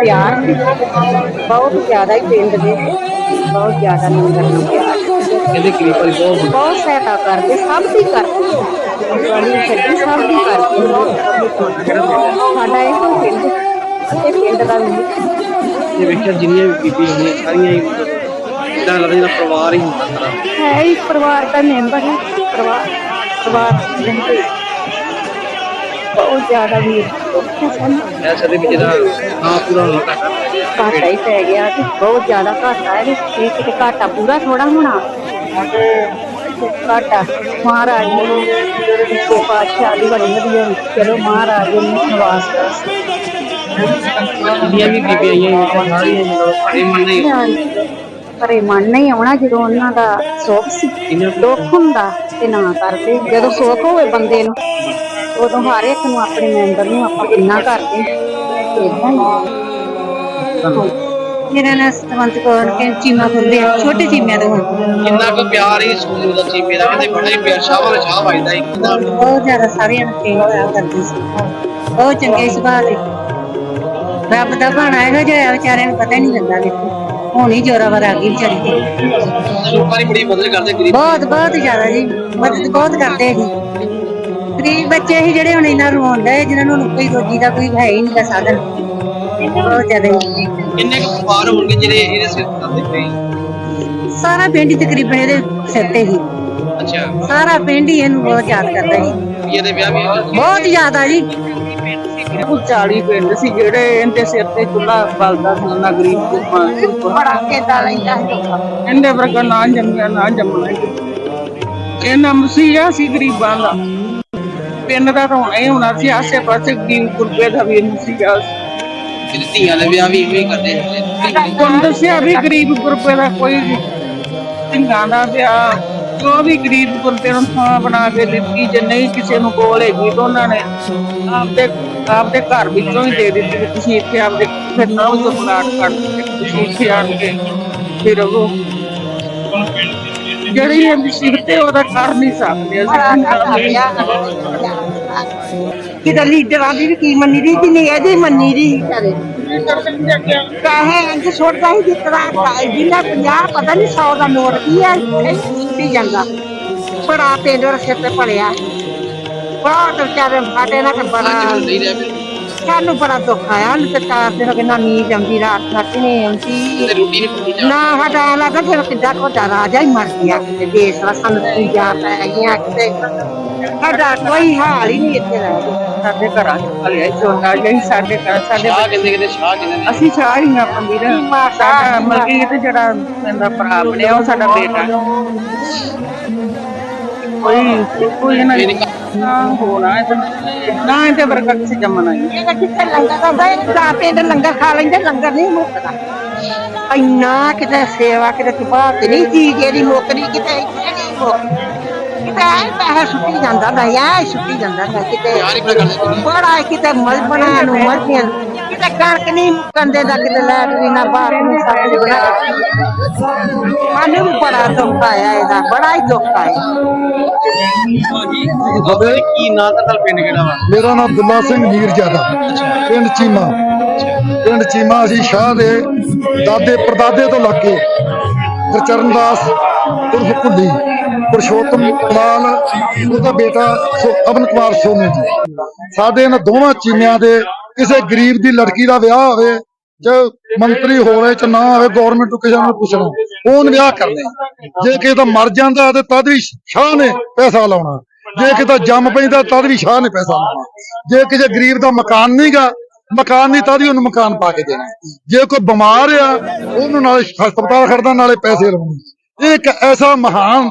ਪਿਆਰ ਬਹੁਤ ਜ਼ਿਆਦਾ ਹੀ ਪਿੰਡ ਦੇ ਬਹੁਤ ਜ਼ਿਆਦਾ ਲੰਗਰ ਨੂੰ ਪਿਆਰ। ਕਹਿੰਦੇ ਦੀ ਬਹੁਤ ਬਹੁਤ ਸਹਾਇਤਾ ਕਰਦੇ ਸਭ ਦੀ ਕਰਦੇ। ਵਾਲੀ ਛੱਡੀ ਸਭ ਦੀ ਕਰਦੇ। ਸਾਡਾ ਇਹੋ ਪਿੰਡ ਇਹ ਪਿੰਡ ਦਾ ਵੀ। ਇਹ ਵੇਖਿਆ ਜਿੰਨੀਆਂ ਵੀ ਬੀਬੀਆਂ ਹੋਣੀਆਂ ਸਾਰੀਆਂ ਹੀ ਇਦਾਂ ਲੱਗਦਾ ਜਿੱਦਾਂ ਪਰਿਵਾਰ ਹੀ ਹੁੰਦਾ ਸਾਰਾ। ਹੈ ਹੀ ਪਰਿਵਾਰ ਦਾ ਮੈਂਬਰ ਹੈ ਪਰਿਵਾਰ ਪਰਿਵਾਰ ਦੇ ਵਿੱਚ ਬਹੁਤ ਜ਼ਿਆਦਾ ਦੇ ਵਿੱਚ ਨਾ ਪੂਰਾ ਹੋਣਾ ਘਾਟਾ। ਘਾਟਾ ਹੀ ਪੈ ਗਿਆ ਤੇ ਬਹੁਤ ਜ਼ਿਆਦਾ ਘਾਟਾ ਹੈ ਤੇ ਇਹ ਕਿਤੇ ਘਾਟਾ ਪੂਰਾ ਥੋੜਾ ਹੋਣਾ। ਘਾਟਾ। ਮਹਾਰਾਜ ਨੇ ਤੇ ਪਾਤਸ਼ਾਹ ਦੀ ਬੜੀ ਵਧੀਆ ਚਲੋ ਮਹਾਰਾਜ ਨੇ ਨਿਵਾਸ ਜਿੰਨੀਆਂ ਵੀ ਬੀਬੀਆਂ ਆਈਆਂ ਸਾਰੀਆਂ ਬੜੇ ਮਨ ਨਹੀਂ ਪਰ ਇਹ ਮਨ ਨਹੀਂ ਆਉਣਾ ਜਦੋਂ ਉਹਨਾਂ ਦਾ ਸੁੱਖ ਸੀ। ਦੁੱਖ ਹੁੰਦਾ ਤੇ ਨਾ ਕਰਦੇ। ਜਦੋਂ ਸੁੱਖ ਹੋਵੇ ਬੰਦੇ ਨੂੰ। ਉਦੋਂ ਹਰ ਇੱਕ ਨੂੰ ਆਪਣੇ ਮੈਂਬਰ ਨੂੰ ਆਪਾਂ ਇੰਨਾ ਕਰਦੇ ਮੇਰਾ ਨਾਮ ਸਤਵੰਤ ਕੌਰ ਕੇ ਚੀਮਾ ਖੁੱਲੇ ਛੋਟੇ ਚੀਮਿਆਂ ਤੋਂ। ਕਿੰਨਾ ਕੁ ਪਿਆਰ ਹੀ ਸਕੂਲ ਦਾ ਚੀਮੇ ਦਾ ਕਹਿੰਦੇ ਬੜਾ ਹੀ ਪਿਆਰ ਸ਼ਾਹ ਵਾਲਾ ਸ਼ਾਹ ਵੱਜਦਾ ਹੀ ਕਿੰਨਾ ਬਹੁਤ ਜ਼ਿਆਦਾ ਸਾਰਿਆਂ ਨੂੰ ਪ੍ਰੇਮ ਹੋਇਆ ਕਰਦੇ ਸੀ। ਬਹੁਤ ਚੰਗੇ ਸੁਭਾਅ ਦੇ। ਰੱਬ ਦਾ ਬਾਣਾ ਇਹੋ ਜਿਹਾ ਵਿਚਾਰਿਆਂ ਨੂੰ ਪਤਾ ਹੀ ਨਹੀਂ ਲੱਗਦਾ ਦੇਖੋ। ਹੁਣ ਹੀ ਜੋਰਾਵਰ ਆ ਗਈ ਵਿਚਾਰੀ ਲੋਕਾਂ ਦੀ ਬੜੀ ਮਦਦ ਕਰਦੇ ਗਰੀਬ ਬਹੁਤ ਬਹੁਤ ਜ਼ਿਆਦਾ ਜੀ। ਮਦਦ ਬਹੁਤ ਕਰਦੇ ਜੀ। ਗਰੀਬ ਬੱਚੇ ਸੀ ਜਿਹੜੇ ਹੁਣ ਇਹਨਾਂ ਨੂੰ ਆਉਂਦਾ ਹੈ ਜਿਨ੍ਹਾਂ ਨੂੰ ਕੋਈ ਰੋਜੀ ਦਾ ਕੋਈ ਹੈ ਹੀ ਨਹੀਂ ਦਾ ਸਾਧਨ। ਬਹੁਤ ਜ਼ਿਆਦਾ ਜੀ। ਕਿੰਨੇ ਕੁ ਪਰਿਵਾਰ ਹੋਣਗੇ ਜਿਹੜੇ ਇਹਦੇ ਸਿਰ ਤੇ ਕਰਦੇ ਪਏ ਸਾਰਾ ਪਿੰਡ ਹੀ ਤਕਰੀਬਨ ਇਹਦੇ ਸਿਰ ਤੇ ਹੀ। ਅੱਛਾ। ਸਾਰਾ ਪਿੰਡ ਹੀ ਇਹਨੂੰ ਬਹੁਤ ਯਾਦ ਕਰਦਾ ਜੀ। ਵੀ ਇਹਦੇ ਵਿਆਹ ਵੀ। ਬਹੁਤ ਜ਼ਿਆਦਾ ਜੀ। ਉਹ 40 ਪਿੰਡ ਸੀ ਜਿਹੜੇ ਇਹਦੇ ਸਿਰ ਤੇ ਚੁੱਲਾ ਬਲਦਾ ਸੀ ਨਾ ਗਰੀਬ ਕੁਮਾਰ ਬੜਾ ਕੇਦਾ ਲੈਂਦਾ ਸੀ। ਇਹਦੇ ਵਰਗਾ ਨਾ ਜੰਮਿਆ ਨਾ ਜੰਮਣਾ। ਹੀ। ਇਹਨਾਂ ਮਸੀਹਾ ਸੀ ਗਰੀਬਾਂ ਦਾ। ਪਿੰਡ ਦਾ ਤਾਂ ਹੋਣਾ ਹੀ ਹੋਣਾ ਸੀ ਆਸੇ ਪਾਸੇ ਗਰੀਬ ਗੁਰਬੇ ਦਾ ਵੀ ਮਸੀਹਾ ਸੀ ਇਹਦੇ ਧੀਆਂ ਦੇ ਵਿਆਹ ਵੀ ਇਵੇਂ ਹੀ ਕਰਦੇ ਹੁੰਦੇ ਤੁਹਾਨੂੰ ਦੱਸਿਆ ਵੀ ਗਰੀਬ ਗੁਰਬੇ ਦਾ ਕੋਈ ਧੀਆਂ ਦਾ ਵਿਆਹ ਜੋ ਵੀ ਗਰੀਬ ਗੁਰਬੇ ਨੂੰ ਥਾਂ ਬਣਾ ਕੇ ਦਿੱਤੀ ਜੇ ਨਹੀਂ ਕਿਸੇ ਨੂੰ ਕੋਲ ਹੈਗੀ ਤਾਂ ਉਹਨਾਂ ਨੇ ਆਪਦੇ ਆਪਦੇ ਘਰ ਵਿੱਚੋਂ ਹੀ ਦੇ ਦਿੱਤੀ ਵੀ ਤੁਸੀਂ ਇੱਥੇ ਆਪਦੇ ਫਿਰ ਨਾ ਉਹ ਪਲਾਟ ਕੱਢ ਕੇ ਤੁਸੀਂ ਇੱਥੇ ਆਣ ਕੇ ਫਿਰ ਉਹ ਜਿਹੜੀ ਇਹ ਮੁਸੀਬਤ ਹੈ ਉਹਦਾ ਕਰ ਨਹੀਂ ਸਕਦੇ ਅਸੀਂ। ਕਿਤੇ ਲੀਡਰਾਂ ਦੀ ਵੀ ਕੀ ਮੰਨੀ ਦੀ ਕਿ ਨਹੀਂ ਇਹਦੀ ਮੰਨੀ ਦੀ। ਕਾਹੇ ਅੰਜ ਛੋੜਦਾ ਹੀ ਜਿਤਨਾ ਜਿੰਨਾ 50 ਪਤਾ ਨਹੀਂ 100 ਦਾ ਨੋਟ ਕੀ ਹੈ ਇੱਥੇ ਜਾਂਦਾ। ਬੜਾ ਪਿੰਡ ਰਸੇ ਤੇ ਪੜਿਆ ਬਹੁਤ ਵਿਚਾਰੇ ਸਾਡੇ ਨਾਲ ਬੜਾ ਫਿਰ? ਸਾਨੂੰ ਬੜਾ ਦੁੱਖ ਆਇਆ ਨੂੰ ਤੇ ਚਾਰ ਦਿਨ ਕਿ ਨਾ ਨੀਂਦ ਆਉਂਦੀ ਰਾਤ ਤੱਕ ਨਹੀਂ ਆਉਂਦੀ। ਤੇ ਜਾ ਨਾ ਸਾਡਾ ਲੱਗਦਾ ਕਿੱਡਾ ਕੋਦਾ ਰਾਜਾ ਹੀ ਮਰ ਗਿਆ ਕਿਤੇ ਦੇਸ਼ ਦਾ ਸਾਨੂੰ ਪੂਜਾ ਪੈ ਗਈਆਂ ਕਿਤੇ ਸਾਡਾ ਕੋਈ ਹਾਲ ਹੀ ਨਹੀਂ ਇੱਥੇ ਰਹਿ ਗਿਆ। ਸਾਡੇ ਘਰਾਂ ਚ ਭਲਿਆ ਝੋਨਾ ਨਹੀਂ ਸਾਡੇ ਘਰ ਸਾਡੇ ਸ਼ਾਹ ਕਹਿੰਦੇ ਕਹਿੰਦੇ ਸ਼ਾਹ ਕਹਿੰਦੇ ਨੇ ਅਸੀਂ ਚਾਹੀਆਂ ਪੰਮੀਰ ਸਾਡਾ ਮਲਕੀਤ ਜਿਹੜਾ ਮੇਰਾ ਭਰਾ ਬਣਿਆ ਉਹ ਸਾਡਾ ਬੇਟਾ। ਕੋਈ ਕੋਈ ਇਹਨਾਂ ਇਹ ਨਹੀਂ ਨਾ ਹੋਣਾ ਹੈ ਤੇ ਨਾ ਇਹਦੇ ਵਰਗਾ ਕਿਸੇ ਜੰਮਣਾ ਹੀ ਇਹ ਕਿੱਥੇ ਲੰਗਰ ਕਰਦਾ ਇਹ ਦਾ ਪਿੰਡ ਲੰਗਰ ਖਾ ਲੈਂਦੇ ਲੰਗਰ ਨਹੀਂ ਮੁੱਕਦਾ। ਇੰਨਾ ਕਿਤੇ ਸੇਵਾ ਕਿਤੇ ਤੁਪਾ ਤੇ ਨਹੀਂ ਚੀਜ਼ ਇਹਦੀ ਮੁੱਕਦੀ ਕਿਤੇ ਇੱਥੇ ਨਹੀਂ ਮੁੱਕਦੀ। ਕਿਤੇ ਐ ਪੈਸਾ ਸੁੱਟੀ ਜਾਂਦਾ ਨਾ ਐ ਸੁੱਟੀ ਜਾਂਦਾ ਨਾ ਕਿਤੇ। ਯਾਰ ਹੀ ਬੜਾ ਕਰਦੇ ਤੁਸੀਂ ਬੜਾ ਕਿਤੇ ਮਲ ਬਣਾ ਨੂੰ ਮਰਦੀਆਂ ਕਿਤੇ ਕਣਕ ਨਹੀਂ ਮੁੱਕੰਦੇ ਦਾ ਕਿਤੇ ਲੈਟ ਵੀ ਨਾ ਬਾਹਰ ਨੂੰ ਸਾਰੇ ਬਣਾ ਸਾਨੂੰ ਵੀ ਬੜਾ ਦੁੱਖ ਆਇਆ ਇਹਦਾ ਬੜਾ ਹੀ ਦੁੱਖ ਆਇਆ। ਬਾਬਾ ਜੀ ਕੀ ਨਾਂ ਤਾਂ ਪਿੰਡ ਕਿਹੜਾ ਵਾ? ਮੇਰਾ ਨਾਮ ਦੁੱਲਾ ਸਿੰਘ ਮੀਰਜ਼ਾਦਾ ਪਿੰਡ ਚੀਮਾ। ਪਿੰਡ ਚੀਮਾ ਅਸੀਂ ਸ਼ਾਹ ਦੇ ਦਾਦੇ ਪਰਦਾਦੇ ਤੋਂ ਲੱਗ ਕੇ ਗੁਰਚਰਨ ਦਾਸ ਉਰਫ ਭੁੱਲੀ। ਪੁਰਸ਼ੋਤਮ ਲਾਲ ਉਹਦਾ ਬੇਟਾ ਅਮਨ ਕੁਮਾਰ ਸੋਨੀ ਜੀ। ਸਾਡੇ ਇਹਨਾਂ ਦੋਵਾਂ ਚੀਮਿਆਂ ਦੇ ਕਿਸੇ ਗਰੀਬ ਦੀ ਲੜਕੀ ਦਾ ਵਿਆਹ ਹੋਵੇ, ਜੇ ਮੰਤਰੀ ਹੋਵੇ ਚ ਨਾ ਹੋਵੇ ਗਵਰਨਮੈਂਟ ਨੂੰ ਕਿਸੇ ਨੂੰ ਪੁੱਛਣਾ, ਉਹਨ ਵਿਆਹ ਕਰਨੇ ਜੇ ਕਿਸੇ ਦਾ ਮਰ ਜਾਂਦਾ ਤੇ ਤਦ ਵੀ ਸ਼ਾਹ ਨੇ ਪੈਸਾ ਲਾਉਣਾ। ਜੇ ਕਿਸੇ ਦਾ ਜੰਮ ਪੈਂਦਾ ਤਦ ਵੀ ਸ਼ਾਹ ਨੇ ਪੈਸਾ ਲਾਉਣਾ। ਜੇ ਕਿਸੇ ਗਰੀਬ ਦਾ ਮਕਾਨ ਨਹੀਂਗਾ ਮਕਾਨ ਨਹੀਂ ਤਦ ਵੀ ਉਹਨੂੰ ਮਕਾਨ ਪਾ ਕੇ ਦੇਣਾ। ਜੇ ਕੋਈ ਬਿਮਾਰ ਆ, ਉਹਨੂੰ ਨਾਲੇ ਹਸਪਤਾਲ ਖੜਦਾ ਨਾਲੇ ਪੈਸੇ ਲਾਉਣੇ। ਇਹ ਇੱਕ ਐਸਾ ਮਹਾਨ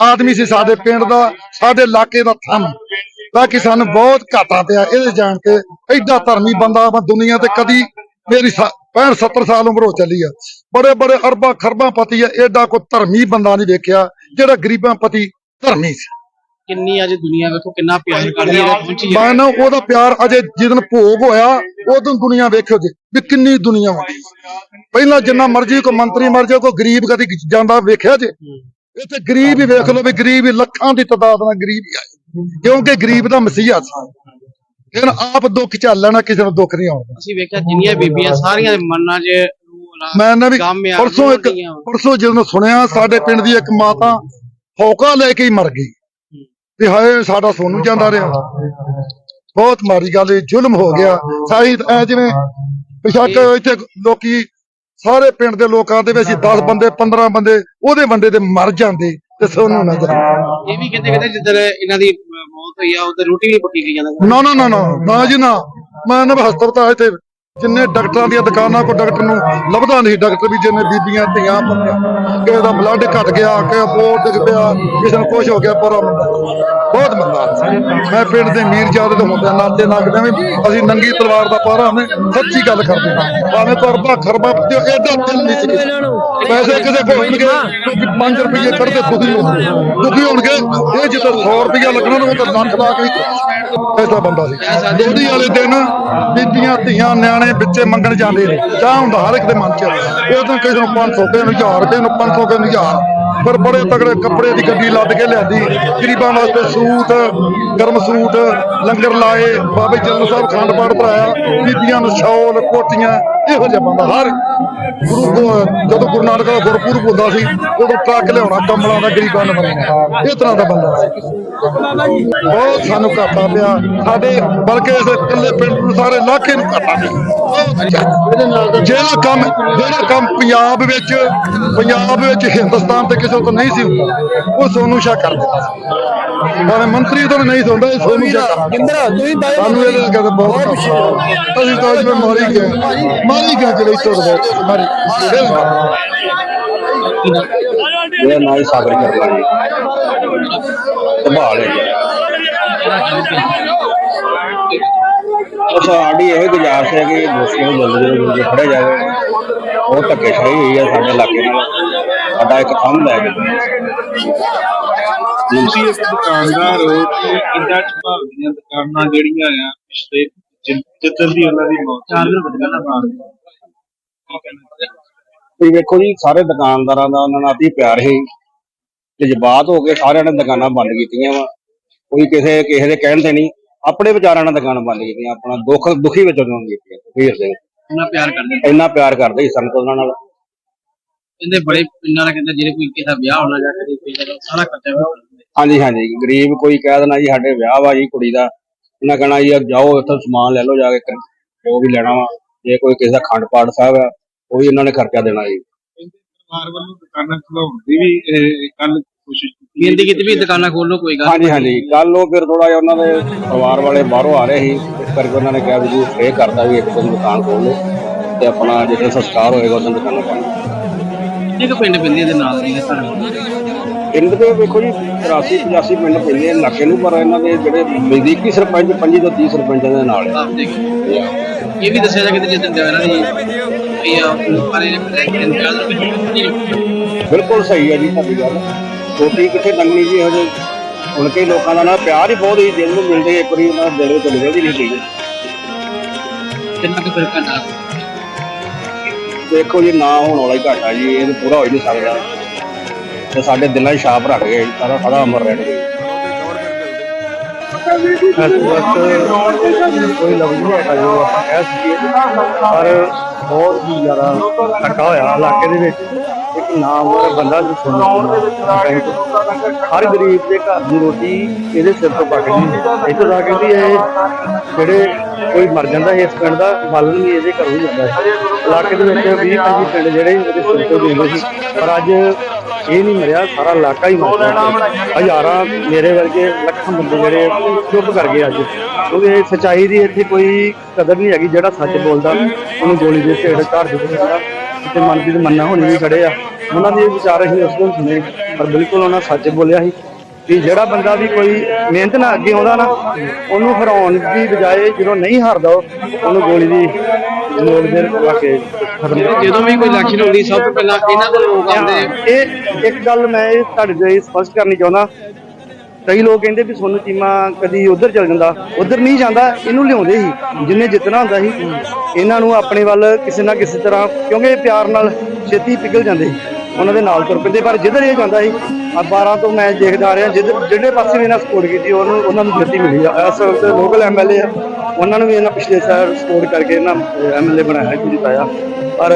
ਆਦਮੀ ਸੀ ਸਾਡੇ ਪਿੰਡ ਦਾ ਸਾਡੇ ਇਲਾਕੇ ਦਾ ਥੰਮ। ਤਾਂ ਕਿ ਸਾਨੂੰ ਬਹੁਤ ਘਾਟਾ ਪਿਆ ਇਹਦੇ ਜਾਣ ਕੇ ਐਡਾ ਧਰਮੀ ਬੰਦਾ ਮੈਂ ਦੁਨੀਆ ਤੇ ਕਦੀ ਮੇਰੀ 65 70 ਸਾਲ ਉਮਰ ਹੋ ਚੱਲੀ ਆ। ਬੜੇ ਬੜੇ ਅਰਬਾਂ ਖਰਬਾਂ ਪਤੀ ਆ ਐਡਾ ਕੋਈ ਧਰਮੀ ਬੰਦਾ ਨਹੀਂ ਵੇਖਿਆ ਜਿਹੜਾ ਗਰੀਬਾਂ ਪਤੀ ਧਰਮੀ ਸੀ। ਕਿੰਨੀ ਅੱਜ ਦੁਨੀਆ ਵੇਖੋ ਕਿੰਨਾ ਪਿਆਰ ਕਰਦੀ ਹੈ ਪਹੁੰਚੀ ਮੈਂ ਨਾ ਉਹਦਾ ਪਿਆਰ ਅਜੇ ਜਿੱਦਨ ਭੋਗ ਹੋਇਆ ਉਦੋਂ ਦੁਨੀਆ ਵੇਖਿਓ ਜੀ ਵੀ ਕਿੰਨੀ ਦੁਨੀਆ ਹੁੰਦੀ ਪਹਿਲਾਂ ਜਿੰਨਾ ਮਰਜ਼ੀ ਕੋਈ ਮੰਤਰੀ ਮਰ ਜਾਏ ਕੋਈ ਗਰੀਬ ਕਦੀ ਜਾਂਦਾ ਵੇਖਿਆ ਜੇ। ਇੱਥੇ ਗਰੀਬ ਹੀ ਵੇਖ ਲਓ ਵੀ ਗਰੀਬ ਹੀ ਲੱਖਾਂ ਦੀ ਤਾਦਾਦ ਨਾਲ ਗਰੀਬ ਹੀ ਆਏ ਕਿਉਂਕਿ ਗਰੀਬ ਦਾ ਮਸੀਹਾ ਸੀ। ਫਿਰ ਆਪ ਦੁੱਖ ਝੱਲ ਲੈਣਾ ਕਿਸੇ ਨੂੰ ਦੁੱਖ ਨਹੀਂ ਆਉਂਦਾ। ਅਸੀਂ ਵੇਖਿਆ ਜਿੰਨੀਆਂ ਬੀਬੀਆਂ ਸਾਰੀਆਂ ਦੇ ਮਨਾਂ 'ਚ ਮੈਂ ਨਾ ਵੀ ਪਰਸੋਂ ਇੱਕ। ਪਰਸੋਂ ਜਦੋਂ ਸੁਣਿਆ ਸਾਡੇ ਪਿੰਡ ਦੀ ਇੱਕ ਮਾਤਾ ਹੌਕਾ ਲੈ ਕੇ ਹੀ ਮਰ ਗਈ। ਵੀ ਹਾਏ ਸਾਡਾ ਸੋਨੂੰ ਜਾਂਦਾ ਰਿਹਾ। ਬਹੁਤ ਮਾੜੀ ਗੱਲ ਇਹ ਜ਼ੁਲਮ ਹੋ ਗਿਆ। ਐ ਜਿਵੇਂ ਪਿਛਾਕ ਇੱਥੇ ਲੋਕੀ ਸਾਰੇ ਪਿੰਡ ਦੇ ਲੋਕਾਂ ਦੇ ਵਿੱਚ 10 ਬੰਦੇ 15 ਬੰਦੇ ਉਹਦੇ ਬੰਦੇ ਤੇ ਮਰ ਜਾਂਦੇ ਤੇ ਸੋਨੂੰ ਨਾ ਜਾਂਦੇ ਇਹ ਵੀ ਕਿਤੇ ਕਿਤੇ ਜਿੱਦਣ ਇਹਨਾਂ ਦੀ ਮੌਤ ਹੋਈ ਆ ਉਧਰ ਰੋਟੀ ਨਹੀਂ ਪੱਕੀ ਗਈ ਜਾਂਦਾ ਨਾ ਨਾ ਨਾ ਨਾ ਨਾ ਜੀ ਨਾ। ਮੈਂ ਨਾ ਹਸਪਤਾਲ ਇੱਥੇ ਜਿੰਨੇ ਡਾਕਟਰਾਂ ਦੀਆਂ ਦੁਕਾਨਾਂ ਕੋ ਡਾਕਟਰ ਨੂੰ ਲੱਭਦਾ ਨਹੀਂ ਡਾਕਟਰ ਵੀ ਜਿੰਨੇ ਬੀਬੀਆਂ, ਧੀਆਂ ਕਿਸੇ ਦਾ ਬਲੱਡ ਘਟ ਗਿਆ, ਕਿਸੇ ਬੋਰ ਡਿੱਗ ਪਿਆ, ਕਿਸੇ ਨੂੰ ਕੁਝ ਹੋ ਗਿਆ, ਪਰ ਬਹੁਤ ਮੰਦਾ ਮੈਂ ਪਿੰਡ ਦੇ ਮੀਰ ਜਾਦੇ ਤੋਂ ਹੁੰਦੇ ਨਾਤੇ ਲੱਗਦੇ ਵੀ, ਅਸੀਂ ਨੰਗੀ ਤਲਵਾਰ ਦਾ ਪਾਰਾ ਹਮੇ ਸੱਚੀ ਗੱਲ ਕਰਦੇ ਹਾਂ। ਭਾਵੇਂ ਕਰਬਾ ਖਰਬਾ, ਤੇ ਐਡਾ ਦਿਲ ਨਹੀਂ ਸੀ ਪੈਸੇ ਕਿਸੇ ਕੋਲ ਹੋਣਗੇ ਕਿਉਂਕਿ 5 ਰੁਪਏ ਕੱਢਦੇ ਦੁਖੀ ਹੋਣਗੇ ਦੁਖੀ ਹੋਣਗੇ, ਇਹ ਜਿੱਦਾਂ 100 ਰੁਪਏ ਲੱਗਣਾ ਨਾ, ਉਹ ਤਾਂ ਲੱਖ ਲਾ ਕੇ ਹੀ ਬੰਦਾ ਸੀ। ਲੋਹੜੀ ਵਾਲੇ ਦਿਨ ਬੀਬੀਆਂ, ਧੀਆਂ, ਨਿਆਣੇ ਵਿੱਚੇ ਮੰਗਣ ਜਾਂਦੇ ਨੇ ਚਾਹ ਹੁੰਦਾ ਹਰ ਇੱਕ ਦੇ ਮਨ 'ਚ। ਇਹ ਤਾਂ ਕਿਸੇ ਨੂੰ 500 ਕਿਸੇ ਨੂੰ 1000 ਕਿਸੇ ਨੂੰ 500 ਕਿਸੇ ਨੂੰ 1000 ਪਰ ਬੜੇ ਤਗੜੇ ਕੱਪੜੇ ਦੀ ਗੱਡੀ ਲੱਦ ਕੇ ਲਿਆਂਦੀ। ਗਰੀਬਾਂ ਵਾਸਤੇ ਸੂਟ, ਗਰਮ ਸੂਟ, ਲੰਗਰ ਲਾਏ। ਬਾਬੇ ਜਨ ਸਾਹਿਬ ਖੰਡ ਪਾਠ ਭਰਾਇਆ ਬੀਬੀਆਂ ਨੂੰ ਸ਼ੌਲ, ਕੋਟੀਆਂ, ਇਹੋ ਜਿਹਾ ਬੰਦਾ ਹਰ ਗੁਰੂ ਗੋ- ਜਦੋਂ ਗੁਰੂ ਨਾਨਕ ਦਾ ਗੁਰਪੁਰਬ ਹੁੰਦਾ ਸੀ, ਉਦੋਂ ਟਰੱਕ ਲਿਆਉਣਾ, ਕੰਬਲਾਂ ਦਾ, ਗਰੀਬਾਂ ਨੂੰ ਬਣਾਉਣਾ ਇਸ ਤਰ੍ਹਾਂ ਦਾ ਬੰਦਾ ਸੀ। ਬਹੁਤ ਸਾਨੂੰ ਘਾਟਾ ਪਿਆ। ਸਾਡੇ ਬਲਕਿ ਇਸ ਇਕੱਲੇ ਪਿੰਡ ਨੂੰ ਸਾਰੇ ਇਲਾਕੇ ਨੂੰ ਘਾਟਾ ਪਿਆ। ਜਿਹੜਾ ਕੰਮ ਜਿਹੜਾ ਕੰਮ ਪੰਜਾਬ ਵਿੱਚ ਪੰਜਾਬ ਵਿੱਚ ਹਿੰਦੁਸਤਾਨ ਤੇ ਕਿਸੇ ਤੋਂ ਨਹੀਂ ਸੀ ਹੁੰਦਾ ਉਹ ਸੋਨੂੰ ਸ਼ਾਹ ਕਰ ਸੀ। ਭਾਵੇਂ ਮੰਤਰੀ ਤੋਂ ਨਹੀਂ ਸੀ ਹੁੰਦਾ ਇਹ ਸੋਨੂੰ ਸ਼ਾਹ ਕਰ ਦਿੰਦਾ ਸਾਨੂੰ ਇਹਦੇ ਕਹਿੰਦੇ ਬਹੁਤ। ਅਸੀਂ ਤਾਂ ਜਿਵੇਂ ਮਾਰੀ ਗਏ ਮਾਰੀ ਗਏ ਜਿਹੜੇ ਤੋਂ ਮਾਰੀ। ਮੇਰਾ ਨਾਮ ਸਾਗਰ ਕਰਨਾ ਜੀ। ਸੰਭਾਲ ਹੈ। ਉਹ ਸਾਡੀ ਇਹ ਗੁਜ਼ਾਰਿਸ਼ ਹੈ ਕਿ ਦੋਸ਼ੀਆਂ ਨੂੰ ਜਲਦੀ ਤੋਂ ਜਲਦੀ ਫੜਿਆ ਜਾਵੇ। ਉਹ ਧੱਕੇ ਸ਼ਾਹੀ ਹੋਈ ਹੈ ਸਾਡੇ ਇਲਾਕੇ ਨਾਲ ਸਾਡਾ ਇੱਕ ਥੰਮ ਕੇ। ਤੁਸੀਂ ਇੱਕ ਦੁਕਾਨਦਾਰ ਹੋ ਕਿ ਇੰਨਾ ਝੁਕਾਅ ਦੀਆਂ ਦੁਕਾਨਾਂ ਜਿਹੜੀਆਂ ਆ? ਪਿਛਲੇ ਜਿ- ਜਿੱਦਣ ਦੀ ਉਹਨਾਂ ਦੀ ਮੌਤ ਚਾਰ ਦਿਨ ਬਦਲਣਾ ਮਾਰ ਤੇ ਵੇਖੋ ਜੀ ਸਾਰੇ ਦੁਕਾਨਦਾਰਾਂ ਦਾ ਉਹਨਾਂ ਨਾਲ ਅਤੀ ਪਿਆਰ ਹੈ ਜਜ਼ਬਾਤ ਹੋ ਕੇ ਸਾਰਿਆਂ ਨੇ ਦੁਕਾਨਾਂ ਬੰਦ ਕੀਤੀਆਂ ਵਾ। ਕੋਈ ਕਿਸੇ ਕਿਸੇ ਦੇ ਕਹਿਣ ਤੇ ਨਹੀਂ। ਆਪਣੇ ਵਿਚਾਰਾਂ ਨਾਲ ਦੁਕਾਨ ਬੰਦ ਕੀਤੀਆਂ ਆਪਣਾ ਦੁੱਖ ਦੁਖੀ ਵਿੱਚ ਉਹਨਾਂ ਨੂੰ ਕੀਤੀਆਂ ਵੀਰ ਸਿੰਘ ਇੰਨਾ ਪਿਆਰ ਕਰਦੇ। ਇੰਨਾ ਪਿਆਰ ਕਰਦੇ ਸੀ ਸੰਤ ਉਹਨਾਂ ਨਾਲ। ਕਹਿੰਦੇ ਬੜੇ ਪਿੰਡਾਂ ਦਾ ਕਹਿੰਦੇ ਜਿਹੜੇ ਕੋਈ ਕਿਸੇ ਦਾ ਵਿਆਹ ਹੋਣਾ ਜਾਂ ਕਦੇ ਕੋਈ ਦਾ ਸਾਰਾ ਖਰਚਾ ਵੀ ਕਰਦੇ ਹਾਂਜੀ ਹਾਂਜੀ ਗਰੀਬ ਕੋਈ ਕਹਿ ਦੇਣਾ ਜੀ ਸਾਡੇ ਵਿਆਹ ਵਾ ਜੀ ਕੁੜੀ ਦਾ। ਉਹਨਾਂ ਕਹਿਣਾ ਜੀ ਜਾਓ ਇੱਥੋਂ ਸਮਾਨ ਲੈ ਲਓ ਜਾ ਕੇ ਕ- ਜੋ ਵੀ ਲੈਣਾ ਵਾ। ਜੇ ਕੋਈ ਕਿਸੇ ਦਾ ਖੰਡ ਪਾਠ ਸਾਹਿਬ ਆ ਉਹ ਵੀ ਇਹਨਾਂ ਨੇ ਖਰਚਾ ਦੇਣਾ ਜੀ। ਪਰਿਵਾਰ ਵੱਲੋਂ ਦੁਕਾਨਾਂ ਖੁਲਾਉਣ ਦੀ ਵੀ ਕੱਲ ਕੋਸ਼ਿਸ਼ ਕੀਤੀ ਬੇਨਤੀ ਕੀਤੀ ਵੀ ਦੁਕਾਨਾਂ ਖੋਲ ਲਓ ਕੋਈ ਗੱਲ ਹਾਂਜੀ ਹਾਂਜੀ। ਕੱਲ ਉਹ ਫਿਰ ਥੋੜਾ ਜਿਹਾ ਉਹਨਾਂ ਦੇ ਪਰਿਵਾਰ ਵਾਲੇ ਬਾਹਰੋਂ ਆ ਰਹੇ ਸੀ ਇਸ ਕਰਕੇ ਉਹਨਾਂ ਨੇ ਕਿਹਾ ਵੀ ਜੀ ਇਹ ਕਰਦਾ ਵੀ ਇੱਕ ਦਿਨ ਦੁਕਾਨ ਖੋਲ ਲਓ ਤੇ ਆਪਣਾ ਜਿੱਥੇ ਸੰਸਕਾਰ ਹੋਏਗਾ ਉਦੋਂ ਦੁਕਾਨਾਂ ਬੰਦ ਇੱਕ ਪਿੰਡ ਪੈਂਦੀ ਇਹਦੇ ਨਾਲ ਦੀ ਸਾਡੇ ਪਿੰਡ ਦੇ ਵੇਖੋ ਜੀ 83 85 ਪਿੰਡ ਪੈਂਦੇ ਇਲਾਕੇ ਨੂੰ ਪਰ ਇਹਨਾਂ ਦੇ ਜਿਹੜੇ ਨਜ਼ਦੀਕੀ ਸਰਪੰਚ 25 ਤੋਂ 30 ਸਰਪੰਚਾਂ ਦੇ ਨਾਲ ਦੇ ਇਹ ਵੀ ਦੱਸਿਆ ਜਾ ਕਿ ਜਿੱਦਣ ਜਾਣਾ ਨਹੀਂ ਇਹ ਆ ਸਾਰੇ ਜਿਹੜੇ ਨੇ ਚਾਰ ਦਿਨ ਬਿਲਕੁਲ ਸਹੀ ਹੈ ਜੀ ਤੁਹਾਡੀ ਗੱਲ। ਛੋਟੀ ਕਿੱਥੇ ਲੰਗਣੀ ਜੀ ਹਜੇ ਹੁਣ ਕਈ ਲੋਕਾਂ ਦਾ ਨਾ ਪਿਆਰ ਹੀ ਬਹੁਤ ਹੀ ਦਿਲ ਨੂੰ ਮਿਲਦੇ ਇੱਕ ਵਾਰੀ ਉਹਨਾਂ ਦੇ ਦਿਲ ਵਿੱਚ ਨਿਕਲਦੀ ਨਹੀਂ ਸੀ। ਕਿੰਨਾ ਕੁ ਫਿਰ ਘੰਟਾ ਦੇਖੋ ਜੀ ਨਾ ਹੋਣ ਵਾਲਾ ਹੀ ਘਾਟਾ ਜੀ ਇਹ ਤਾਂ ਪੂਰਾ ਹੋ ਹੀ ਨਹੀਂ ਸਕਦਾ। ਤੇ ਸਾਡੇ ਦਿਲਾਂ 'ਚ ਛਾਪ ਰੱਖ ਗਏ ਸਾਰਾ ਸਾਰਾ ਅਮਰ ਰਹਿਣਗੇ ਕੋਈ ਲਫ਼ਜ਼ ਨਹੀਂ ਹੈਗਾ ਜੋ ਆਪਾਂ ਕਹਿ ਸਕੀਏ। ਪਰ ਬਹੁਤ ਹੀ ਜ਼ਿਆਦਾ ਧੱਕਾ ਹੋਇਆ ਇਲਾਕੇ ਦੇ ਵਿੱਚ। ਇੱਕ ਨਾਮਵਰ ਬੰਦਾ ਜੋ ਸੁਣਦਾ ਹਰ ਗਰੀਬ ਦੇ ਘਰ ਦੀ ਰੋਟੀ ਇਹਦੇ ਸਿਰ ਤੋਂ ਪੱਕਦੀ ਇੱਥੋਂ ਤੱਕ ਕਿ ਇਹ ਜਿਹੜੇ ਕੋਈ ਮਰ ਜਾਂਦਾ ਇਸ ਪਿੰਡ ਦਾ ਬਾਲਣ ਵੀ ਇਹਦੇ ਘਰੋਂ ਜਾਂਦਾ ਹੈ। ਇਲਾਕੇ ਦੇ ਵਿੱਚ 20 25 ਪਿੰਡ ਜਿਹੜੇ ਇਹਦੇ ਸਿਰ ਤੋਂ ਦਿੰਦੇ ਸੀ। ਪਰ ਅੱਜ ਇਹ ਨਹੀਂ ਮਰਿਆ ਸਾਰਾ ਇਲਾਕਾ ਹੀ ਮਰ ਗਿਆ। ਹਜ਼ਾਰਾਂ ਮੇਰੇ ਵਰਗੇ ਲੱਖਾਂ ਬੰਦੇ ਜਿਹੜੇ ਚੁੱਪ ਕਰ ਗਏ ਅੱਜ। ਕਿਉਂਕਿ ਇਹ ਸਚਾਈ ਦੀ ਇੱਥੇ ਕੋਈ ਕਦਰ ਨਹੀਂ ਹੈਗੀ ਜਿਹੜਾ ਸੱਚ ਬੋਲਦਾ। ਉਹਨੂੰ ਗੋਲੀ ਦੇ ਢੇੜ ਘਰ ਦੇ ਤੇ ਮਨ ਦੀ ਮੰਨਣਾ ਹੋਣੀ ਵੀ ਖੜੇ ਆ ਉਹਨਾਂ ਦੇ ਵਿਚਾਰ ਅਸੀਂ ਉਸ ਦਿਨ ਸੁਣੇ ਪਰ ਬਿਲਕੁਲ ਉਹਨਾਂ ਸੱਚ ਬੋਲਿਆ ਸੀ ਕਿ ਜਿਹੜਾ ਬੰਦਾ ਵੀ ਕੋਈ ਮਿਹਨਤ ਨਾਲ ਅੱਗੇ ਆਉਂਦਾ ਨਾ ਉਹਨੂੰ ਹਰਾਉਣ ਦੀ ਬਜਾਏ ਜਦੋਂ ਨਹੀਂ ਹਾਰਦਾ ਉਹ, ਉਹਨੂੰ ਗੋਲੀ ਦੀ ਲੋੜ ਦੇ ਲਾ ਕੇ ਖਤਮ ਜਦੋਂ ਵੀ ਕੋਈ ਇਲੈਕਸ਼ਨ ਹੁੰਦੀ ਸਭ ਤੋਂ ਪਹਿਲਾਂ ਇਹਨਾਂ ਦੇ ਲੋਕ ਆਉਂਦੇ। ਇਹ ਇੱਕ ਗੱਲ ਮੈਂ ਤੁਹਾਡੇ ਲਈ ਸਪਸ਼ਟ ਕਰਨੀ ਚਾਹੁੰਦਾ ਕਈ ਲੋਕ ਕਹਿੰਦੇ ਵੀ ਸੋਨੂੰ ਚੀਮਾ ਕਦੀ ਉਧਰ ਚਲ ਜਾਂਦਾ, ਉਧਰ ਨਹੀਂ ਜਾਂਦਾ, ਇਹਨੂੰ ਲਿਆਉਂਦੇ ਸੀ, ਜਿੰਨੇ ਜਿੱਤਣਾ ਹੁੰਦਾ ਸੀ, ਇਹਨਾਂ ਨੂੰ ਆਪਣੇ ਵੱਲ ਕਿਸੇ ਨਾ ਕਿਸੇ ਤਰ੍ਹਾਂ, ਕਿਉਂਕਿ ਪਿਆਰ ਨਾਲ ਛੇਤੀ ਪਿਘਲ ਜਾਂਦੇ ਸੀ, ਉਹਨਾਂ ਦੇ ਨਾਲ ਤੁਰ ਪੈਂਦੇ, ਪਰ ਜਿੱਧਰ ਇਹ ਜਾਂਦਾ ਸੀ ਆ 12 ਤੋਂ ਮੈਚ ਦੇਖਦਾ ਆ ਰਿਹਾ ਜਿਹਦੇ ਜਿਹੜੇ ਪਾਸੇ ਵੀ ਇਹਨਾਂ ਸਪੋਰਟ ਕੀਤੀ, ਉਹਨੂੰ, ਉਹਨਾਂ ਨੂੰ ਜਿੱਤੀ ਮਿਲੀ ਆ। ਇਸ ਵਕਤ ਲੋਕਲ ਐਮਐਲਏ ਆ, ਉਹਨਾਂ ਨੂੰ ਵੀ ਇਹਨਾਂ ਪਿਛਲੇ ਸਾਲ ਸਪੋਰਟ ਕਰਕੇ ਇਹਨਾਂ ਐਮਐਲਏ ਬਣਾਇਆ ਜੀ ਜਿਤਾਇਆ। ਪਰ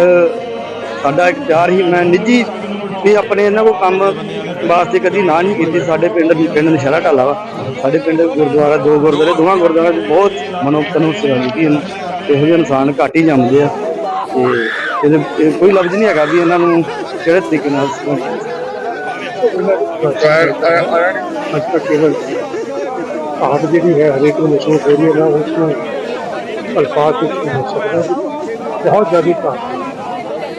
ਸਾਡਾ ਇੱਕ ਪਿਆਰ ਹੀ ਮੈਂ ਨਿੱਜੀ ਵੀ ਆਪਣੇ ਇਹਨਾਂ ਕੋ ਕੰਮ ਵਾਸਤੇ ਕਦੀ ਨਾ ਨਹੀਂ ਕੀਤੀ। ਸਾਡੇ ਪਿੰਡ ਪਿੰਡ ਨਸ਼ਹਿਰਾ ਢਾਲਾ ਵਾ। ਸਾਡੇ ਪਿੰਡ ਗੁਰਦੁਆਰਾ ਦੋ ਗੁਰਦੁਆਰੇ ਦੋਵਾਂ ਗੁਰਦੁਆਰਿਆਂ 'ਚ ਬਹੁਤ ਮਨੋਕਤ ਨੂੰ ਸੇਵਾ ਕੀਤੀ ਇਹੋ ਜਿਹੇ ਇਨਸਾਨ ਘੱਟ ਹੀ ਜੰਮਦੇ ਆ। ਤੇ ਇਹਦੇ ਇਹ ਕੋਈ ਲਫ਼ਜ਼ ਨਹੀਂ ਹੈਗਾ ਵੀ ਇਹਨਾਂ ਨੂੰ ਕਿਹੜੇ ਤਰੀਕੇ ਨਾਲ ਅੱਜ ਤੱਕ ਕੇਵਲ ਆਰਟ ਜਿਹੜੀ ਹੈ। ਹਰੇਕ ਨੂੰ ਮਸ਼ਹੂਰ ਹੋ ਰਹੀ ਹੈ ਨਾ ਉਸ ਨੂੰ ਅਲਫਾਜ਼ ਵਿੱਚ ਨਹੀਂ ਸਕਦਾ ਬਹੁਤ ਜ਼ਿਆਦਾ ਘਾਟ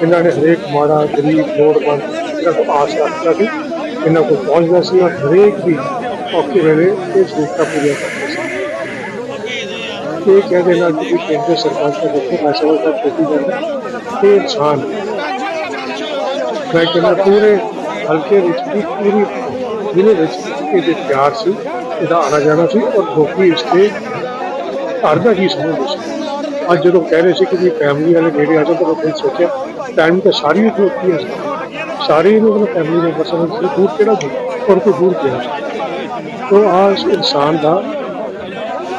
ਇਹਨਾਂ ਨੇ ਹਰੇਕ ਮਾੜਾ ਗਰੀਬ ਲੋੜਵੰਦ ਤੋਂ ਆਸ ਰੱਖਦਾ ਸੀ। ਇਹਨਾਂ ਕੋਲ ਪਹੁੰਚਦਾ ਸੀ ਔਰ ਹਰੇਕ ਦੀ ਔਖੇ ਵੇਲੇ ਇਹ ਜ਼ਰੂਰਤਾਂ ਪੂਰੀਆਂ ਕਰਦਾ ਸੀ। ਇਹ ਕਹਿ ਦੇਣਾ ਕਿ ਕੇਂਦਰ ਸਰਕਾਰ ਦਾ ਦੇਖੋ ਮੈਂ ਸਮਝਦਾ ਛੇਤੀ ਜਾਂਦਾ ਇਹ ਇਨਸਾਨ ਮੈਂ ਕਹਿੰਦਾ ਪੂਰੇ ਹਲਕੇ ਵਿੱਚ ਵੀ, ਪੂਰੀ ਜ਼ਿਲ੍ਹੇ ਵਿੱਚ ਇਹਦੇ ਪਿਆਰ ਸੀ, ਇਹਦਾ ਆਣਾ ਜਾਣਾ ਸੀ ਔਰ ਲੋਕੀ ਇਸ ਤੇ ਘਰ ਦਾ ਕੀ ਸਮਝਦੇ ਸੀ। ਅੱਜ ਜਦੋਂ ਕਹਿ ਰਹੇ ਸੀ ਕਿ ਵੀ ਫੈਮਿਲੀ ਵਾਲੇ ਨੇੜੇ ਆ ਜਾਓ, ਤਾਂ ਲੋਕਾਂ ਨੇ ਸੋਚਿਆ ਟਾਈਮ ਤਾਂ ਸਾਰੀ ਹੀ ਹੋਤੀ ਹੈ। ਸਾਰੇ ਨੂੰ ਆਪਣਾ ਫੈਮਿਲੀ ਮੈਂਬਰ ਸਮਝਦੇ ਸੀ, ਦੂਰ ਕਿਹੜਾ ਦੂਰ ਔਰ ਕੋਈ ਦੂਰ ਕਿਹੜਾ। ਤੋ ਆ ਇਸ ਇਨਸਾਨ ਦਾ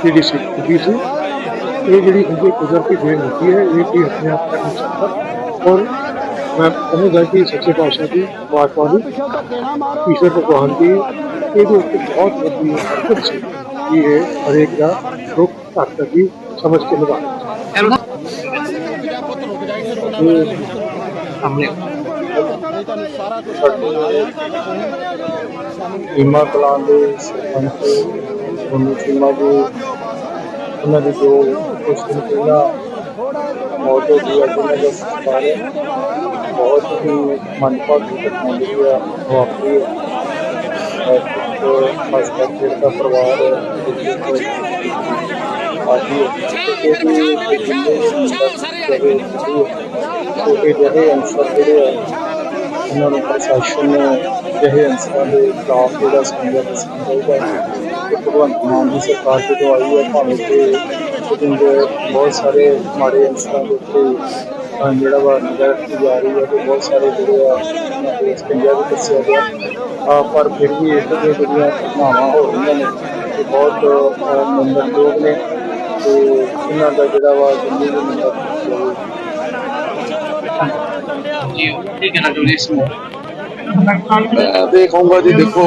ਜਿਹੜੀ ਸਿੱਖੀ ਸੀ ਇਹ ਜਿਹੜੀ ਹੁੰਦੀ ਕੁਦਰਤੀ ਦੇਣ ਹੁੰਦੀ ਹੈ ਇਹ ਵੀ ਆਪਣੇ ਆਪ ਕਰ ਨਹੀਂ ਸਕਦਾ ਔਰ ਮੈਂ ਕਹੂੰਗਾ ਕਿ ਸੱਚੇ ਪਾਤਸ਼ਾਹ ਦੀ ਬਾਤਮਾਂ ਦੀ ਈਸ਼ਵਰ ਭਗਵਾਨ ਦੀ ਇਹਦੇ ਉੱਤੇ ਬਹੁਤ ਵੱਡੀ ਹਰਕਤ ਸੀ ਕਿ ਇਹ ਹਰੇਕ ਦਾ ਦੁੱਖ ਘੱਟ ਦੀ ਸਮਝ ਕੇ ਨਿਭਾਉਣਾ ਸਾਹਮਣੇ। ਇਮਾ ਕਲਾਂ ਦੇ ਸਰਪੰਚ ਉਹਨੂੰ ਸੀਮਾ ਜੀ ਉਹਨਾਂ ਦੀ ਜੋ ਕੁਝ ਦਿਨ ਪਹਿਲਾਂ ਮੌਤ ਹੋ ਗਈ ਹੈ ਜਿਹਨਾਂ ਦਾ ਹੈ ਬਹੁਤ ਹੀ ਮਨਪਾਗੀ ਘਟਨਾ ਜਿਹੜੀ ਹੈ ਉਹ ਆਪਣੀ ਖਾਸ ਕਰਕੇ ਇਹਦਾ ਪਰਿਵਾਰ ਆਦੀ ਛੋਟੇ ਜਿਹੇ ਅੰਸਰ ਜਿਹੜੇ ਆ ਉਹਨਾਂ ਨੂੰ ਪ੍ਰਸ਼ਾਸਨ ਨੇ ਜਿਹੇ ਅੰਸਰਾਂ ਦੇ ਖਿਲਾਫ ਜਿਹੜਾ ਸੰਗਤ ਦਾ ਸੰਗਤ ਹੈ। ਭਗਵੰਤ ਮਾਨ ਦੀ ਸਰਕਾਰ ਜਦੋਂ ਆਈ ਹੈ ਭਾਵੇਂ ਕਿ ਕੁਝ ਬਹੁਤ ਸਾਰੇ ਮਾੜੇ ਅੰਸਰਾਂ ਦੇ ਉੱਤੇ ਜਿਹੜਾ ਵਾ ਨਿਗਰਾਨੀ ਜਾ ਰਹੀ ਹੈ ਤੇ ਬਹੁਤ ਸਾਰੇ ਜਿਹੜੇ ਆ ਉਹਨਾਂ ਦੇ ਸਕੰਜਾ ਦੱਸਿਆ ਗਿਆ ਆ ਪਰ ਫਿਰ ਵੀ ਇਹ ਜਿਹੜੀਆਂ ਘਟਨਾਵਾਂ ਹੋ ਰਹੀਆਂ ਨੇ ਤੇ ਬਹੁਤ ਅਹ, ਨੇ ਤੇ ਇਹਨਾਂ ਦਾ ਜਿਹੜਾ ਵਾ ਜਿੰਨੀ ਵੀ ਨਿੰਦਾ ਜੀ ਕੀ ਕਹਿਣਾ ਚਾਹੁੰਦੇ ਇਸ ਨੂੰ ਮੈਂ ਦੇਖੂੰਗਾ ਜੀ ਦੇਖੋ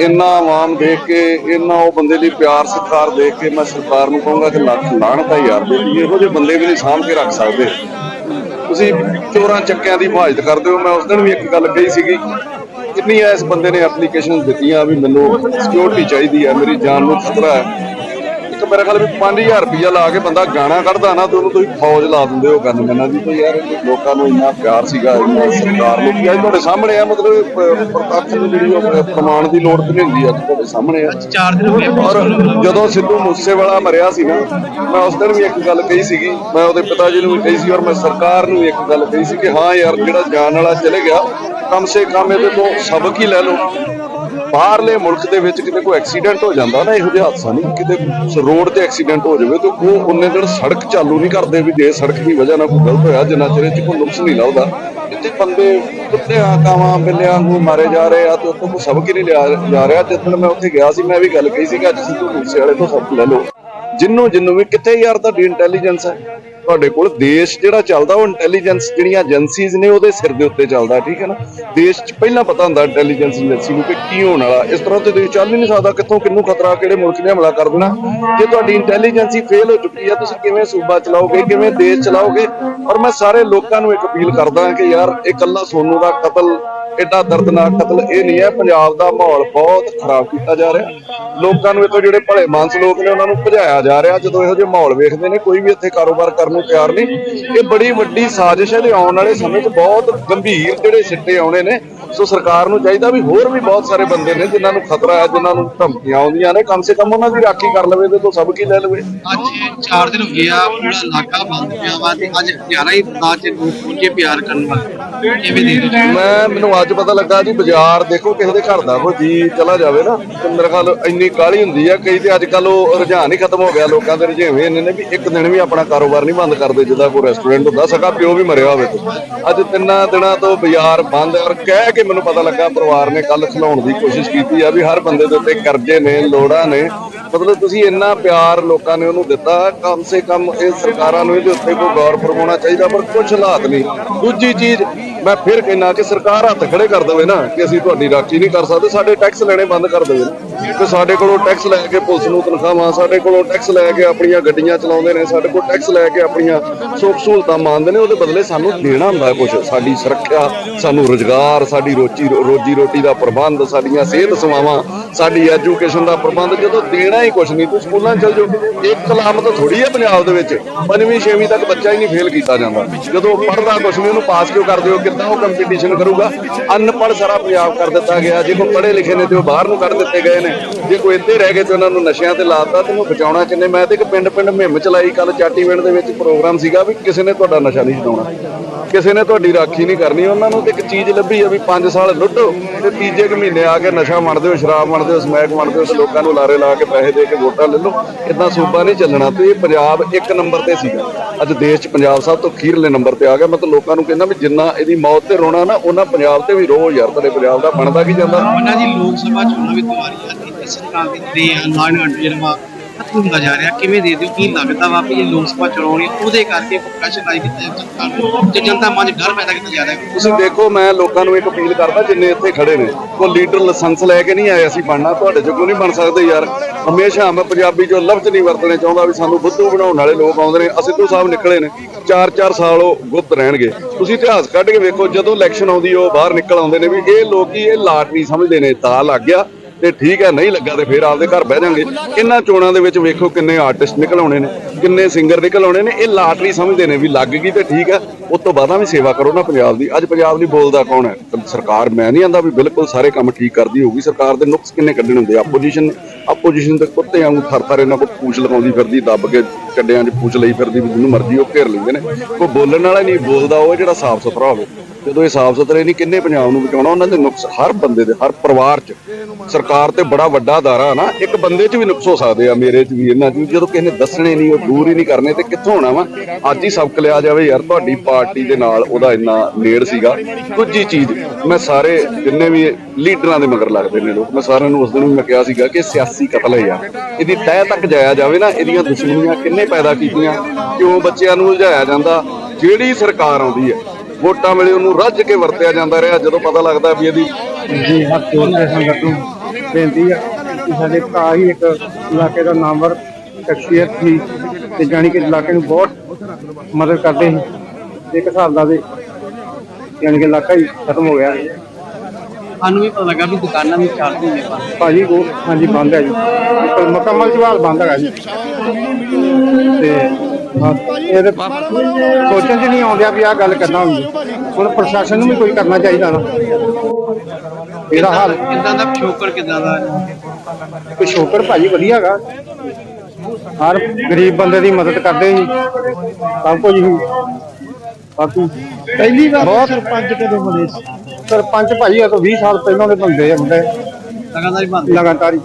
ਇੰਨਾ ਆਵਾਮ ਦੇਖ ਕੇ ਇੰਨਾ ਉਹ ਬੰਦੇ ਲਈ ਪਿਆਰ ਸਤਿਕਾਰ ਦੇਖ ਕੇ ਮੈਂ ਸਰਕਾਰ ਨੂੰ ਕਹੂੰਗਾ ਕਿ ਲੱਖ ਲਾਹਣਤ ਯਾਰ ਬੇਟੀ ਇਹੋ ਜਿਹੇ ਬੰਦੇ ਵੀ ਨਹੀਂ ਸਾਂਭ ਕੇ ਰੱਖ ਸਕਦੇ। ਤੁਸੀਂ ਚੋਰਾਂ ਚੱਕਿਆਂ ਦੀ ਹਿਫਾਜ਼ਤ ਕਰਦੇ ਹੋ ਮੈਂ ਉਸ ਦਿਨ ਵੀ ਇੱਕ ਗੱਲ ਕਹੀ ਸੀਗੀ ਕਿੰਨੀਆਂ ਇਸ ਬੰਦੇ ਨੇ ਐਪਲੀਕੇਸ਼ਨ ਦਿੱਤੀਆਂ ਵੀ ਮੈਨੂੰ ਸਿਕਿਉਰਿਟੀ ਚਾਹੀਦੀ ਹੈ ਮੇਰੀ ਜਾਨ ਨੂੰ ਖਤਰਾ ਹੈ। ਮੇਰੇ ਖਿਆਲ ਵੀ 5000 ਰੁਪਇਆ ਲਾ ਕੇ ਬੰਦਾ ਗਾਣਾ ਕੱਢਦਾ ਨਾ ਤੇ ਉਹਨੂੰ ਤੁਸੀਂ ਫੌਜ ਲਾ ਦਿੰਦੇ ਹੋ ਕਰਨ ਮੈਨਾਂ ਦੀ। ਤੇ ਯਾਰ ਲੋਕਾਂ ਨੂੰ ਇੰਨਾ ਪਿਆਰ ਸੀਗਾ ਇੰਨਾ ਸਰਕਾਰ ਨੂੰ ਕੀ ਅੱਜ ਤੁਹਾਡੇ ਸਾਹਮਣੇ ਆ ਮਤਲਬ ਪ੍ਰਤੱਖ ਜਿਹੜੀ ਪ੍ਰਮਾਣ ਦੀ ਲੋੜ ਤੇ ਨਹੀਂ ਹੁੰਦੀ ਅੱਜ ਤੁਹਾਡੇ ਸਾਹਮਣੇ ਆ। ਚਾਰ ਦਿਨ ਹੋ ਗਏ। ਔਰ ਜਦੋਂ ਸਿੱਧੂ ਮੂਸੇਵਾਲਾ ਮਰਿਆ ਸੀ ਨਾ ਮੈਂ ਉਸ ਦਿਨ ਵੀ ਇੱਕ ਗੱਲ ਕਹੀ ਸੀਗੀ ਮੈਂ ਉਹਦੇ ਪਿਤਾ ਜੀ ਨੂੰ ਵੀ ਕਹੀ ਸੀ ਔਰ ਮੈਂ ਸਰਕਾਰ ਨੂੰ ਵੀ ਇੱਕ ਗੱਲ ਕਹੀ ਸੀ ਕਿ ਹਾਂ ਯਾਰ ਜਿਹੜਾ ਜਾਣ ਵਾਲਾ ਚਲੇ ਗਿਆ ਕਮ ਸੇ ਕਮ ਇਹਦੇ ਤੋਂ ਸਬਕ ਹੀ ਲੈ ਲਓ। ਬਾਹਰਲੇ ਮੁਲਕ ਦੇ ਵਿੱਚ ਕਿਤੇ ਕੋਈ ਐਕਸੀਡੈਂਟ ਹੋ ਜਾਂਦਾ ਨਾ ਇਹੋ ਜਿਹਾ ਹਾਦਸਾ ਨਹੀਂ, ਕਿਤੇ ਰੋਡ ਤੇ ਐਕਸੀਡੈਂਟ ਹੋ ਜਾਵੇ ਤੇ ਉਹ ਉਹਨੇ ਦਿਨ ਸੜਕ ਚਾਲੂ ਨਹੀਂ ਕਰਦੇ ਵੀ ਜੇ ਸੜਕ ਦੀ ਵਜ੍ਹਾ ਨਾਲ ਕੋਈ ਗਲਤ ਹੋਇਆ, ਜਿੰਨਾ ਚਿਰ ਇਹ 'ਚ ਕੋਈ ਨੁਕਸ ਨਹੀਂ ਲੱਗਦਾ ਇੱਥੇ ਬੰਦੇ ਕੁੱਤਿਆਂ ਕਾਵਾਂ, ਬਿੱਲਿਆਂ ਨੂੰ ਮਾਰੇ ਜਾ ਰਹੇ ਆ ਤੇ ਉੱਥੋਂ ਕੋਈ ਸਬਕ ਹੀ ਨਹੀਂ ਲਿਆ ਜਾ ਰਿਹਾ। ਜਿੱਦਣ ਮੈਂ ਉੱਥੇ ਗਿਆ ਸੀ, ਮੈਂ ਵੀ ਗੱਲ ਕਹੀ ਸੀ ਕਿ ਅੱਜ ਸਿੱਧੂ ਮੂਸੇ ਵਾਲੇ ਤੋਂ ਸਬਕ ਲੈ ਲਓ। ਜਿੰਨੂੰ ਜਿੰਨੂੰ ਵੀ, ਕਿੱਥੇ ਯਾਰ ਤੁਹਾਡੀ ਇੰਟੈਲੀਜੈਂਸ ਹੈ? ਤੁਹਾਡੇ ਕੋਲ ਦੇਸ਼ ਜਿਹੜਾ ਚੱਲਦਾ, ਉਹ ਇੰਟੈਲੀਜੈਂਸ ਜਿਹੜੀਆਂ ਏਜੰਸੀਜ਼ ਨੇ, ਉਹਦੇ ਸਿਰ ਦੇ ਉੱਤੇ ਚੱਲਦਾ, ਠੀਕ ਹੈ ਨਾ? ਦੇਸ਼ 'ਚ ਪਹਿਲਾਂ ਪਤਾ ਹੁੰਦਾ ਇੰਟੈਲੀਜੈਂਸ ਏਜੰਸੀ ਨੂੰ ਕਿ ਕੀ ਹੋਣ ਵਾਲਾ। ਇਸ ਤਰ੍ਹਾਂ ਤੇ ਤੁਸੀਂ ਚੱਲ ਹੀ ਨਹੀਂ ਸਕਦਾ ਕਿੱਥੋਂ ਕਿੰਨੂੰ ਖਤਰਾ, ਕਿਹੜੇ ਮੁਲਕ ਨੇ ਹਮਲਾ ਕਰ ਦੇਣਾ। ਜੇ ਤੁਹਾਡੀ ਇੰਟੈਲੀਜੈਂਸ ਹੀ ਫੇਲ ਹੋ ਚੁੱਕੀ ਹੈ, ਤੁਸੀਂ ਕਿਵੇਂ ਸੂਬਾ ਚਲਾਓਗੇ, ਕਿਵੇਂ ਦੇਸ਼ ਚਲਾਓਗੇ? ਔਰ ਮੈਂ ਸਾਰੇ ਲੋਕਾਂ ਨੂੰ ਇੱਕ ਅਪੀਲ ਕਰਦਾ ਕਿ ਯਾਰ, ਇਹ ਕੱਲਾ ਸੋਨੂ ਦਾ ਕਤਲ ਐਡਾ ਦਰਦਨਾਕ ਕਤਲ ਇਹ ਨਹੀਂ ਹੈ। ਪੰਜਾਬ ਦਾ ਮਾਹੌਲ ਬਹੁਤ ਖਰਾਬ ਕੀਤਾ ਜਾ ਰਿਹਾ। ਲੋਕਾਂ ਨੂੰ ਇੱਥੋਂ ਜਿਹੜੇ ਭਲੇ ਮਾਨਸ ਲੋਕ ਨੇ, ਉਹਨਾਂ ਨੂੰ ਭਜਾਇਆ ਜਾ ਰਿਹਾ। ਜਦੋਂ ਇਹੋ ਜਿਹੇ ਮਾਹੌਲ ਵੇਖਦੇ ਨੇ, ਕੋਈ ਵੀ ਇੱਥੇ ਕਾਰੋਬਾਰ ਕਰਨ ਨੂੰ ਤਿਆਰ ਨਹੀਂ। ਇਹ ਬੜੀ ਵੱਡੀ ਸਾਜ਼ਿਸ਼ ਹੈ ਤੇ ਆਉਣ ਵਾਲੇ ਸਮੇਂ 'ਚ ਬਹੁਤ ਗੰਭੀਰ ਜਿਹੜੇ ਸਿੱਟੇ ਆਉਣੇ ਨੇ। ਸੋ ਸਰਕਾਰ ਨੂੰ ਚਾਹੀਦਾ ਵੀ ਹੋਰ ਵੀ ਬਹੁਤ ਸਾਰੇ ਬੰਦੇ ਨੇ ਜਿਨ੍ਹਾਂ ਨੂੰ ਖਤਰਾ ਹੈ ਜਿਨ੍ਹਾਂ ਨੂੰ ਧਮਕੀਆਂ ਆਉਂਦੀਆਂ ਨੇ। ਕਮ ਸੇ ਕਮ ਉਹਨਾਂ ਦੀ ਰਾਖੀ ਕਰ ਲਵੇ ਤੇ ਤੋਂ ਸਭ ਕੀ ਲੈ ਲਵੇ। ਅੱਜ ਚਾਰ ਦਿਨ ਹੋ ਗਏ ਆ ਪੂਰਾ ਇਲਾਕਾ ਬੰਦ ਪਿਆ ਵਾ ਤੇ ਅੱਜ 11 ਹੀ ਰਾਤ ਚ ਲੋਕ ਪਹੁੰਚੇ ਪਿਆਰ ਕਰਨ ਵਾਲੇ। ਕਿਵੇਂ ਦੇ ਮੈਂ ਮੈਨੂੰ ਅੱਜ ਪਤਾ ਲੱਗਾ ਜੀ ਬਾਜ਼ਾਰ ਦੇਖੋ ਕਿਸੇ ਦੇ ਘਰ ਦਾ ਕੋਈ ਜੀ ਚਲਾ ਜਾਵੇ ਨਾ ਤੇ ਮੇਰੇ ਖਿਆਲ ਇੰਨੀ ਕਾਲੀ ਹੁੰਦੀ ਆ। ਕਈ ਤੇ ਅੱਜ ਕੱਲ ਉਹ ਰੁਝਾਨ ਹੀ ਖਤਮ ਹੋ ਗਿਆ ਲੋਕਾਂ ਦੇ ਰੁਝੇਵੇਂ ਇੰਨੇ ਨੇ ਵੀ ਇੱਕ ਦਿਨ ਵੀ ਆਪਣਾ ਕਾਰੋਬਾਰ ਨਹੀਂ ਬੰਦ ਕਰਦੇ ਜਿੱਦਾਂ ਕੋਈ ਰੈਸਟੋਰੈਂਟ ਹੁੰਦਾ ਸਕਾ ਪਿਓ ਵੀ ਮਰਿਆ ਹੋਵੇ ਤੇ। ਅੱਜ ਤਿੰਨਾਂ ਦਿਨਾਂ ਤੋਂ ਬਾਜ਼ਾਰ ਬੰਦ ਔਰ ਕਹਿ ਕੇ ਮੈਨੂੰ ਪਤਾ ਲੱਗਾ ਪਰਿਵਾਰ ਨੇ ਕੱਲ ਖਿਲਾਉਣ ਦੀ ਕੋਸ਼ਿਸ਼ ਕੀਤੀ ਆ ਵੀ ਹਰ ਬੰਦੇ ਦੇ ਉੱਤੇ ਕਰਜ਼ੇ ਨੇ, ਲੋੜਾਂ ਨੇ। ਮਤਲਬ ਤੁਸੀਂ ਇੰਨਾ ਪਿਆਰ ਲੋਕਾਂ ਨੇ ਉਹਨੂੰ ਦਿੱਤਾ, ਕਮ ਸੇ ਕਮ ਇਹ ਸਰਕਾਰਾਂ ਨੂੰ ਇਹਦੇ ਉੱਤੇ ਕੋਈ ਗੌਰ ਫਰਮਾਉਣਾ ਚਾਹੀਦਾ, ਪਰ ਕੁਝ ਹਾਲਾਤ ਨਹੀਂ। ਦੂਜੀ ਚੀਜ਼, ਮੈਂ ਫਿਰ ਕਹਿੰਦਾ ਕਿ ਸਰਕਾਰ ਹੱਥ ਖੜੇ ਕਰ ਦੇਵੇ ਨਾ ਕਿ ਅਸੀਂ ਤੁਹਾਡੀ ਰਾਖੀ ਨਹੀਂ ਕਰ ਸਕਦੇ, ਸਾਡੇ ਟੈਕਸ ਲੈਣੇ ਬੰਦ ਕਰ ਦੇਵੇ। ਨਾ। ਕਿ ਸਾਡੇ ਕੋਲੋਂ ਟੈਕਸ ਲੈ ਕੇ ਪੁਲਿਸ ਨੂੰ ਤਨਖਾਹਾਂ, ਸਾਡੇ ਕੋਲੋਂ ਟੈਕਸ ਲੈ ਕੇ ਆਪਣੀਆਂ ਗੱਡੀਆਂ ਚਲਾਉਂਦੇ ਨੇ, ਸਾਡੇ ਕੋਲ ਟੈਕਸ ਲੈ ਕੇ ਆਪਣੀਆਂ ਸੁੱਖ ਸਹੂਲਤਾਂ ਮੰਨਦੇ ਨੇ, ਉਹਦੇ ਬਦਲੇ ਸਾਨੂੰ ਦੇਣਾ ਹੁੰਦਾ ਕੁਝ ਸਾਡੀ ਸੁਰੱਖਿਆ, ਸਾਨੂੰ ਰੋਜ਼ਗਾਰ, ਸਾਡੀ ਰੋਜੀ ਰੋਜੀ ਰੋਟੀ ਦਾ ਪ੍ਰਬੰਧ, ਸਾਡੀਆਂ ਸਿਹਤ ਸੇਵਾਵਾਂ ਸਾਡੀ ਐਜੂਕੇਸ਼ਨ ਦਾ ਪ੍ਰਬੰਧ ਜਦੋਂ ਦੇਣਾ ਹੀ ਕੁਝ ਨਹੀਂ, ਤੂੰ ਸਕੂਲਾਂ 'ਚ ਚਲ ਜਾਓ। ਇੱਕ ਲਾਮਤ ਥੋੜੀ ਹੈ ਪੰਜਾਬ ਦੇ ਵਿੱਚ, ਪੰਜਵੀਂ, ਛੇਵੀਂ ਤੱਕ ਬੱਚਾ ਹੀ ਨਹੀਂ ਫੇਲ ਕੀਤਾ ਜਾਂਦਾ। ਜਦੋਂ ਪੜ੍ਹਦਾ ਕੁਝ ਨਹੀਂ, ਉਹਨੂੰ ਪਾਸ ਕਿਉਂ ਕਰਦੇ ਹੋ, ਕਿੱਦਾਂ ਉਹ ਕੰਪੀਟੀਸ਼ਨ ਕਰੂਗਾ? ਅਨਪੜ੍ਹ ਸਾਰਾ ਪੰਜਾਬ ਕਰ ਦਿੱਤਾ ਗਿਆ, ਜੇ ਕੋਈ ਪੜ੍ਹੇ ਲਿਖੇ ਨੇ ਤੇ ਉਹ ਬਾਹਰ ਨੂੰ ਕੱਢ ਦਿੱਤੇ ਗਏ ਨੇ। ਜੇ ਕੋਈ ਇੱਥੇ ਰਹਿ ਗਏ ਤੇ ਉਹਨਾਂ ਨੂੰ ਨਸ਼ਿਆਂ ਤੇ ਲਾਤਾ, ਤੇ ਉਹਨੂੰ ਬਚਾਉਣਾ ਕਿੰਨੇ? ਮੈਂ ਤੇ ਇੱਕ ਪਿੰਡ ਪਿੰਡ ਮੁਹਿੰਮ ਚਲਾਈ ਕੱਲ ਚਾਟੀਵਿੰਡ ਦੇ ਵਿੱਚ ਪ੍ਰੋਗਰਾਮ ਸੀਗਾ ਵੀ ਕਿਸੇ ਨੇ ਤੁਹਾਡਾ ਨਸ਼ਾ ਨਹੀਂ ਛਡਾਉਣਾ। ਕਿਸੇ ਨੇ ਤੁਹਾਡੀ ਰਾਖੀ ਨਹੀਂ ਕਰਨੀ, ਉਹਨਾਂ ਨੂੰ ਤੇ ਇੱਕ ਚੀਜ਼ ਲੱਭੀ ਆ ਵੀ 5 ਸਾਲ ਲੁੱਟੋ, ਤੇ ਤੀਜੇ ਕੁ ਮਹੀਨੇ ਆ ਕੇ ਨਸ਼ਾ ਵੰਡਦੇ ਹੋ, ਸ਼ਰਾਬ ਵੰਡਦੇ ਹੋ, ਸਮੈਕ ਵੰਡਦੇ ਹੋ ਲੋਕਾਂ ਨੂੰ ਲਾਰੇ ਲਾ ਕੇ ਪੈਸੇ ਦੇ ਕੇ ਵੋਟਾਂ ਲੈ ਲਓ ਇਦਾਂ ਸੂਬਾ ਨਹੀਂ ਚੱਲਣਾ। ਤੇ ਇਹ ਪੰਜਾਬ ਇੱਕ ਨੰਬਰ ਤੇ ਸੀਗਾ। ਅੱਜ ਦੇਸ਼ 'ਚ ਪੰਜਾਬ ਸਭ ਤੋਂ ਖੀਰਲੇ ਨੰਬਰ ਤੇ ਆ ਗਿਆ। ਮੈਂ ਤਾਂ ਲੋਕਾਂ ਨੂੰ ਕਹਿੰਦਾ ਵੀ ਜਿੰਨਾ ਇਹਦੀ ਮੌਤ ਤੇ ਰੋਣਾ ਨਾ, ਉਹਨਾਂ ਪੰਜਾਬ ਤੇ ਵੀ ਰੋ ਯਾਰ ਤੁਹਾਡੇ ਪੰਜਾਬ ਦਾ ਬਣਦਾ ਕੀ ਜਾਂਦਾ? ਉਹਨਾਂ ਦੀ ਲੋਕ ਸਭਾ ਚੋਣਾਂ ਵੀ ਆ ਸਰਕਾਰ ਦੀ ਦੇ ਲਾਣ ਅੰਡ ਜਿਹੜਾ ਖਤਮ ਹੁੰਦਾ ਜਾ ਰਿਹਾ? ਕਿਵੇਂ ਦੇ ਦਿਓ ਕੀ ਲੱਗਦਾ ਵਾ ਵੀ ਇਹ ਲੋਕ ਸਭਾ ਚੋਣ ਹੈ ਉਹਦੇ ਕਰਕੇ ਪ੍ਰੈਸ਼ਰ ਲਾਈ ਕੀਤਾ ਹੈ ਨੂੰ, ਤੇ ਜਨਤਾ ਮਨ ਡਰ ਪੈਦਾ ਕੀਤਾ ਜਾ ਰਿਹਾ ਤੁਸੀਂ ਦੇਖੋ, ਮੈਂ ਲੋਕਾਂ ਨੂੰ ਇੱਕ ਅਪੀਲ ਕਰਦਾ, ਜਿੰਨੇ ਇੱਥੇ ਖੜੇ ਨੇ, ਕੋਈ ਲੀਡਰ ਲਾਇਸੈਂਸ ਲੈ ਕੇ ਨਹੀਂ ਆਏ ਅਸੀਂ ਬਣਨਾ, ਤੁਹਾਡੇ ਚੋਂ ਨਹੀਂ ਬਣ ਸਕਦੇ ਯਾਰ। ਹਮੇਸ਼ਾ ਮੈਂ ਪੰਜਾਬੀ ਚੋਂ ਲਫ਼ਜ਼ ਨਹੀਂ ਵਰਤਣੇ ਚਾਹੁੰਦਾ ਵੀ ਸਾਨੂੰ ਬੁੱਧੂ ਬਣਾਉਣ ਵਾਲੇ ਲੋਕ ਆਉਂਦੇ ਨੇ। ਅਸੀਂ ਸਾਹਿਬ ਨਿਕਲੇ ਨੇ 4-4 ਸਾਲ ਉਹ ਗੁਪਤ ਰਹਿਣਗੇ। ਤੁਸੀਂ ਇਤਿਹਾਸ ਕੱਢ ਕੇ ਵੇਖੋ, ਜਦੋਂ ਇਲੈਕਸ਼ਨ ਆਉਂਦੀ ਉਹ ਬਾਹਰ ਨਿਕਲ ਆਉਂਦੇ ਨੇ ਵੀ ਇਹ ਲੋਕੀ ਇਹ ਲਾਟ ਲਾਟਰੀ ਸਮਝਦੇ ਨੇ, ਤਾਂ ਲੱਗ ਗਿਆ। ਤੇ ਠੀਕ ਹੈ, ਨਹੀਂ ਲੱਗਾ ਤੇ ਫਿਰ ਆਪਦੇ ਘਰ ਬਹਿ ਜਾਾਂਗੇ। ਇਹਨਾਂ ਚੋਣਾਂ ਦੇ ਵਿੱਚ ਵੇਖੋ ਕਿੰਨੇ ਆਰਟਿਸਟ ਨਿਕਲ ਆਉਣੇ ਨੇ, ਕਿੰਨੇ ਸਿੰਗਰ ਨਿਕਲ ਆਉਣੇ ਨੇ, ਇਹ ਲਾਟਰੀ ਸਮਝਦੇ ਨੇ ਵੀ ਲੱਗ ਗਈ ਤੇ ਠੀਕ ਹੈ, ਉਸ ਤੋਂ ਬਾਅਦਾਂ ਵੀ ਸੇਵਾ ਕਰੋ ਨਾ ਪੰਜਾਬ ਦੀ। ਅੱਜ ਪੰਜਾਬ ਲਈ ਬੋਲਦਾ ਕੌਣ ਹੈ? ਸਰਕਾਰ, ਮੈਂ ਨਹੀਂ ਆਂਦਾ ਵੀ ਬਿਲਕੁਲ ਸਾਰੇ ਕੰਮ ਠੀਕ ਕਰਦੀ ਹੋਊਗੀ, ਸਰਕਾਰ ਦੇ ਨੁਕਸ ਕਿੰਨੇ ਕੱਢਣੇ ਹੁੰਦੇ ਆ। ਆਪੋਜੀਸ਼ਨ ਆਪੋਜੀਸ਼ਨ ਦੇ ਕੁੱਤੇ ਵਾਂਗੂ ਥਰ ਥਰ ਇਹਨਾਂ ਕੋਲ ਪੂਛ ਲਗਾਉਂਦੀ ਫਿਰਦੀ, ਦੱਬ ਕੇ ਕੱਡਿਆਂ 'ਚ ਪੂਛ ਲਈ ਫਿਰਦੀ ਵੀ ਜਿਹਨੂੰ ਮਰਜ਼ੀ ਉਹ ਘੇਰ ਲੈਂਦੇ ਨੇ। ਕੋਈ ਬੋਲਣ ਵਾਲਾ ਨਹੀਂ, ਬੋਲਦਾ ਉਹ ਜਿਹੜਾ ਸਾਫ਼ ਸੁਥਰਾ ਹੋਵੇ। ਜਦੋਂ ਇਹ ਸਾਫ਼ ਸੁਥਰੇ ਨਹੀਂ, ਕਿੰਨੇ ਪੰਜਾਬ ਨੂੰ ਬਚਾਉਣਾ? ਉਹਨਾਂ ਦੇ ਨੁਕਸ, ਹਰ ਬੰਦੇ ਦੇ, ਹਰ ਪਰਿਵਾਰ 'ਚ। ਸਰਕਾਰ ਤੇ ਬੜਾ ਵੱਡਾ ਅਦਾਰਾ ਨਾ, ਇੱਕ ਬੰਦੇ 'ਚ ਵੀ ਨੁਕਸ ਹੋ ਸਕਦੇ ਆ, ਮੇਰੇ 'ਚ ਵੀ ਇਹਨਾਂ 'ਚ ਵੀ। ਜਦੋਂ ਕਿਸੇ ਨੇ ਦੱਸਣੇ ਨਹੀਂ, ਉਹ ਦੂਰ ਹੀ ਨਹੀਂ ਕਰਨੇ, ਤੇ ਕਿੱਥੋਂ ਹੋਣਾ ਵਾ? ਅੱਜ ਹੀ ਸਬਕ ਲਿਆ ਜਾਵੇ ਯਾਰ, ਤੁਹਾਡੀ ਪਾਰਟੀ ਦੇ ਨਾਲ ਉਹਦਾ ਇੰਨਾ ਨੇੜ ਸੀਗਾ। ਦੂਜੀ ਚੀਜ਼, ਮੈਂ ਸਾਰੇ ਜਿੰਨੇ ਵੀ ਲੀਡਰਾਂ ਦੇ ਮਗਰ ਲੱਗਦੇ ਨੇ ਲੋਕ, ਮੈਂ ਸਾਰਿਆਂ ਨੂੰ ਉਸ ਦਿਨ ਵੀ ਮੈਂ ਕਿਹਾ ਸੀਗਾ ਕਿ ਸਿਆਸੀ ਕਤਲ ਹੈ ਯਾਰ। ਇਹਦੀ ਤਹਿ ਤੱਕ ਜਾਇਆ ਜਾਵੇ ਨਾ, ਇਹਦੀਆਂ ਦੁਸ਼ਮਣੀਆਂ ਕਿੰਨੇ ਪੈਦਾ ਕੀਤੀਆਂ, ਕਿਉਂ ਬੱਚਿਆਂ ਨੂੰ ਉਲਝਾਇਆ ਜਾਂਦਾ, ਜਿਹੜੀ ਸਰਕਾਰ ਆਉਂਦੀ ਹੈ, ਵੋਟਾਂ ਵੇਲੇ ਉਹਨੂੰ ਰੱਜ ਕੇ ਵਰਤਿਆ ਜਾਂਦਾ ਰਿਹਾ, ਜਦੋਂ ਪਤਾ ਲੱਗਦਾ ਵੀ ਇਹਦੀ ਜੀ ਹੱਥ ਜੋੜ ਸੰਗਤ ਨੂੰ ਬੇਨਤੀ ਹੈ ਸਾਡੇ ਭਰਾ ਹੀ ਇੱਕ ਇਲਾਕੇ ਦਾ ਨਾਮਵਰ ਸ਼ਖਸੀਅਤ ਸੀ ਤੇ ਜਾਣੀ ਕਿ ਇਲਾਕੇ ਨੂੰ ਬਹੁਤ ਮਦਦ ਕਰਦੇ ਸੀ। ਇੱਕ ਹਿਸਾਬ ਦਾ ਤੇ ਜਾਣੀ ਕਿ ਇਲਾਕਾ ਹੀ ਖਤਮ ਹੋ ਗਿਆ। ਸਾਨੂੰ ਵੀ ਪਤਾ ਲੱਗਾ ਵੀ ਦੁਕਾਨਾਂ ਵੀ ਚੱਲਦੀਆਂ ਨੇ ਪਰ ਭਾਜੀ ਉਹ ਹਾਂਜੀ ਬੰਦ ਹੈ ਜੀ। ਇੱਕ ਮੁਕੰਮਲ ਜਵਾਲ ਬੰਦ ਹੈਗਾ ਜੀ। ਤੇ ਬਸ ਇਹਦੇ ਸੋਚਣ ਚ ਨਹੀਂ ਆਉਂਦਿਆ ਵੀ ਆਹ ਗੱਲ ਕਰਨਾ ਹੁੰਦੀ। ਹੁਣ ਪ੍ਰਸ਼ਾਸਨ ਨੂੰ ਵੀ ਕੋਈ ਕਰਨਾ ਚਾਹੀਦਾ ਨਾ। ਇਹਦਾ ਹਾਲ ਕਿੱਦਾਂ ਦਾ ਪਿਛੋਕੜ ਕਿੱਦਾਂ ਦਾ? ਪਿਛੋਕੜ ਭਾਜੀ ਵਧੀਆ ਹੈਗਾ। ਹਰ ਗਰੀਬ ਬੰਦੇ ਦੀ ਮਦਦ ਕਰਦੇ ਸੀ। ਸਭ ਕੁਝ ਹੀ ਬਾਕੀ ਪਹਿਲੀ ਵਾਰ ਸਰਪੰਚ ਕਦੋਂ ਬਣੇ ਸਰਪੰਚ ਭਾਜੀ ਆ ਤੋਂ 20 ਸਾਲ ਪਹਿਲਾਂ ਦੇ ਬੰਦੇ ਆ ਮੁੰਡੇ। ਲਗਾਤਾਰ ਹੀ ਬੰਦ। ਲਗਾਤਾਰ ਹੀ।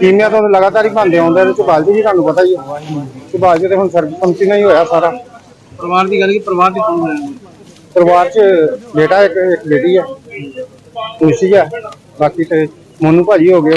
ਕੀਮਿਆ ਤੋਂ ਲਗਾਤਾਰ ਹੀ ਬੰਦੇ ਆਉਂਦੇ ਨੇ ਝਬਾਲ ਜੀ ਤੁਹਾਨੂੰ ਪਤਾ ਹੀ ਹੈ ਝਬਾਲ ਜੀ ਤੇ ਹੁਣ ਸਰਪੰਚੀ ਨਾਲ ਹੀ ਹੋਇਆ ਸਾਰਾ। ਪਰਿਵਾਰ ਦੀ ਗੱਲ ਕੀ ਪਰਿਵਾਰ ਦੀ ਕੌਣ ਹੈ? ਪਰਿਵਾਰ 'ਚ ਬੇਟਾ ਇੱਕ ਇੱਕ ਬੇਟੀ ਆ। ਖੁਸ਼ੀ ਆ। ਬਾਕੀ ਤੇ ਮੋਨੂ ਭਾਜੀ ਹੋ ਗਏ।